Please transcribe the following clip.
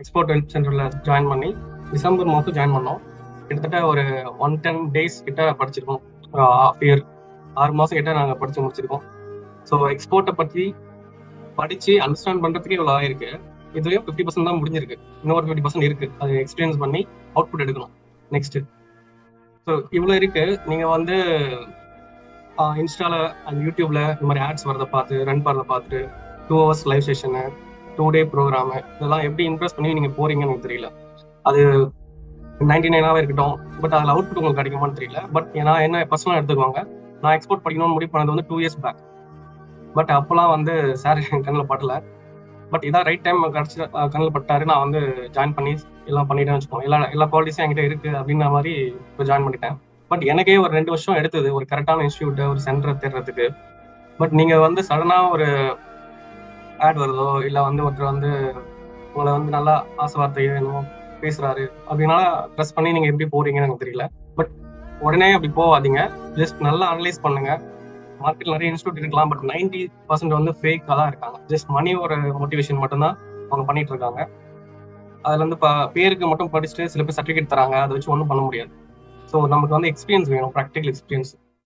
Export help சென்டரில் join பண்ணி December மாதம் ஜாயின் பண்ணோம். கிட்டத்தட்ட ஒரு ஒன் டென் டேஸ் கிட்ட படிச்சிருக்கோம். ஹாஃப் இயர் ஆறு மாதம் கிட்ட நாங்கள் படித்து முடிச்சிருக்கோம். ஸோ எக்ஸ்போர்ட்டை பற்றி படித்து அண்டர்ஸ்டாண்ட் பண்ணுறதுக்கே இவ்வளோ ஆயிருக்கு. இதுவே ஃபிஃப்டி பர்சன்ட் தான் முடிஞ்சிருக்கு. இன்னொரு ஃபிஃப்டி பர்சன்ட் இருக்கு. அது எக்ஸ்பீரியன்ஸ் பண்ணி அவுட்புட் எடுக்கணும். நெக்ஸ்ட் ஸோ இவ்வளோ இருக்கு. நீங்கள் வந்து இன்ஸ்டாவில் அண்ட் யூடியூப்ல இந்த மாதிரி ஆட்ஸ் வரதை பார்த்து ரன் பண்ணுறதை பார்த்துட்டு two hours live session two day programme இதெல்லாம் எப்படி இம்ப்ரெஸ் பண்ணி நீங்க போறீங்கன்னு எனக்கு தெரியல. அது நைன்டி நைனாவே இருக்கட்டும் பட் அதில் அவுட்புட் உங்களுக்கு கிடைக்குமான்னு தெரியல. பட் நான் என்ன பர்சனலாக எடுத்துக்குவாங்க. நான் எக்ஸ்போர்ட் படிக்கணும்னு முடிவு பண்ணது வந்து டூ இயர்ஸ் பேக் பட் அப்போலாம் வந்து சார் என் கண்ணில் படல. பட் இதான் ரைட் டைம் கிடச்சி கண்ணில் பட்டாரு. நான் வந்து ஜாயின் பண்ணி எல்லாம் பண்ணிட்டேன்னு வச்சுக்கோங்க. எல்லா எல்லா குவாலிட்டிஸும் என்கிட்ட இருக்கு அப்படின்ற மாதிரி இப்போ ஜாயின் பண்ணிட்டேன். பட் எனக்கே ஒரு ரெண்டு வருஷம் எடுத்தது. ஒரு கரெக்டான இன்ஸ்டியூட் ஒரு சென்டர் தேடுறதுக்கு. பட் நீங்கள் வந்து சடனாக ஒரு ஆட் வருதோ இல்லை வந்து ஒருத்தர் வந்து உங்களை வந்து நல்லா ஆசை வார்த்தை வேணும் பேசுறாரு அப்படின்னால ட்ரெஸ் பண்ணி நீங்க எப்படி போறீங்கன்னு எனக்கு தெரியல. பட் உடனே அப்படி போகாதீங்க. ஜஸ்ட் நல்லா அனலைஸ் பண்ணுங்க. மார்க்கெட் நிறைய இன்ஸ்டியூட் இருக்கலாம் பட் நைன்டி பர்சன்ட் வந்து ஃபேக்காக தான் இருக்காங்க. ஜஸ்ட் மணி ஒரு மோட்டிவேஷன் மட்டும்தான் அவங்க பண்ணிட்டு இருக்காங்க. அதுல இருந்து இப்போ பேருக்கு மட்டும் படிச்சுட்டு சில பேர் சர்டிஃபிகேட் தராங்க. அதை வச்சு ஒன்றும் பண்ண முடியாது. ஸோ நமக்கு வந்து எக்ஸ்பீரியன்ஸ் வேணும் ப்ராக்டிக்கல் எக்ஸ்பீரியன்ஸ்